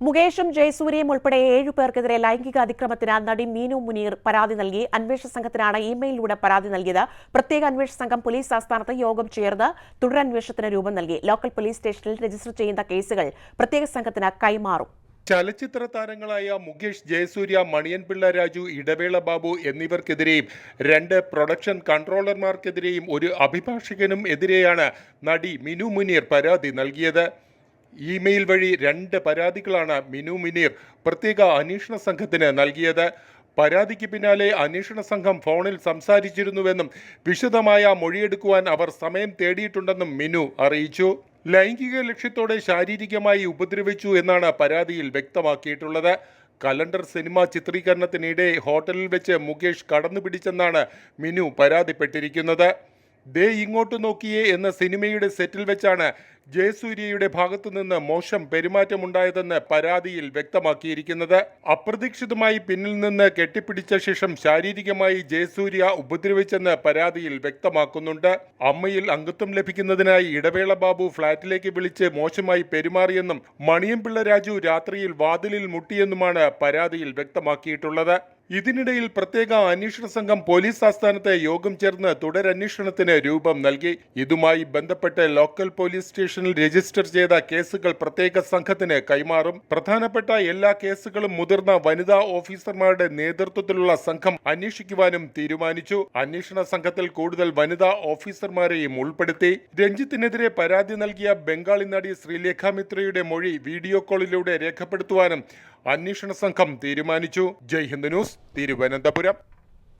മുകേഷും ജയസൂര്യയും ഉൾപ്പെടെ ഏഴു പേർക്കെതിരെ ലൈംഗിക അതിക്രമത്തിന് നടി മീനു മുനീർ പരാതി നൽകി. അന്വേഷണ സംഘത്തിനാണ് ഇമെയിലിലൂടെ പരാതി നൽകിയത്. പ്രത്യേക അന്വേഷണ സംഘം പോലീസ് ആസ്ഥാനത്ത് യോഗം ചേർന്ന് തുടരന്വേഷണത്തിന് രൂപം നൽകി. ലോക്കൽ പോലീസ് സ്റ്റേഷനിൽ രജിസ്റ്റർ ചെയ്യുന്ന കേസുകൾ പ്രത്യേക സംഘത്തിന് കൈമാറും. ചലച്ചിത്ര താരങ്ങളായ മുകേഷ് ജയസൂര്യ മണിയൻപിള്ള രാജു ഇടവേള ബാബു എന്നിവർക്കെതിരെയും രണ്ട് പ്രൊഡക്ഷൻ കൺട്രോളർമാർക്കെതിരെയും ഒരു അഭിഭാഷകനും എതിരെയാണ് നടി മിനു മുനീർ പരാതി നൽകിയത്. ഇമെയിൽ വഴി രണ്ട് പരാതികളാണ് മിനു മിനീർ പ്രത്യേക അന്വേഷണ സംഘത്തിന് നൽകിയത്. പരാതിക്ക് പിന്നാലെ അന്വേഷണ സംഘം ഫോണിൽ സംസാരിച്ചിരുന്നുവെന്നും വിശദമായ മൊഴിയെടുക്കുവാൻ അവർ സമയം തേടിയിട്ടുണ്ടെന്നും മിനു അറിയിച്ചു. ലൈംഗിക ലക്ഷ്യത്തോടെ ശാരീരികമായി ഉപദ്രവിച്ചു എന്നാണ് പരാതിയിൽ വ്യക്തമാക്കിയിട്ടുള്ളത്. കലണ്ടർ സിനിമ ചിത്രീകരണത്തിനിടെ ഹോട്ടലിൽ വെച്ച് മുകേഷ് കടന്നുപിടിച്ചെന്നാണ് മിനു പരാതിപ്പെട്ടിരിക്കുന്നത്. ദേ ഇങ്ങോട്ട് നോക്കിയേ എന്ന സിനിമയുടെ സെറ്റിൽ വെച്ചാണ് ജയസൂര്യയുടെ ഭാഗത്തുനിന്ന് മോശം പെരുമാറ്റമുണ്ടായതെന്ന് പരാതിയിൽ വ്യക്തമാക്കിയിരിക്കുന്നത്. അപ്രതീക്ഷിതമായി പിന്നിൽ നിന്ന് കെട്ടിപ്പിടിച്ച ശേഷം ശാരീരികമായി ജയസൂര്യ ഉപദ്രവിച്ചെന്ന് പരാതിയിൽ വ്യക്തമാക്കുന്നുണ്ട്. അമ്മയിൽ അംഗത്വം ലഭിക്കുന്നതിനായി ഇടവേള ബാബു ഫ്ളാറ്റിലേക്ക് വിളിച്ച് മോശമായി പെരുമാറിയെന്നും മണിയംപിള്ള രാജു രാത്രിയിൽ വാതിലിൽ മുട്ടിയെന്നുമാണ് പരാതിയിൽ വ്യക്തമാക്കിയിട്ടുള്ളത്. ഇതിനിടയിൽ പ്രത്യേക അന്വേഷണ സംഘം പോലീസ് ആസ്ഥാനത്തെ യോഗം ചേർന്ന് തുടരന്വേഷണത്തിന് രൂപം നൽകി. ഇതുമായി ബന്ധപ്പെട്ട് ലോക്കൽ പോലീസ് സ്റ്റേഷനിൽ രജിസ്റ്റർ ചെയ്ത കേസുകൾ പ്രത്യേക സംഘത്തിന് കൈമാറും. പ്രധാനപ്പെട്ട എല്ലാ കേസുകളും മുതിർന്ന വനിതാ ഓഫീസർമാരുടെ നേതൃത്വത്തിലുള്ള സംഘം അന്വേഷിക്കുവാനും തീരുമാനിച്ചു. അന്വേഷണ സംഘത്തിൽ കൂടുതൽ വനിതാ ഓഫീസർമാരെയും ഉൾപ്പെടുത്തി. രഞ്ജിത്തിനെതിരെ പരാതി നൽകിയ ബംഗാളി നടി ശ്രീലേഖ മിത്രയുടെ മൊഴി വീഡിയോ കോളിലൂടെ രേഖപ്പെടുത്തുവാനും അന്വേഷണ സംഘം തീരുമാനിച്ചു. ജയ്ഹിന്ദ് ന്യൂസ് തിരുവനന്തപുരം.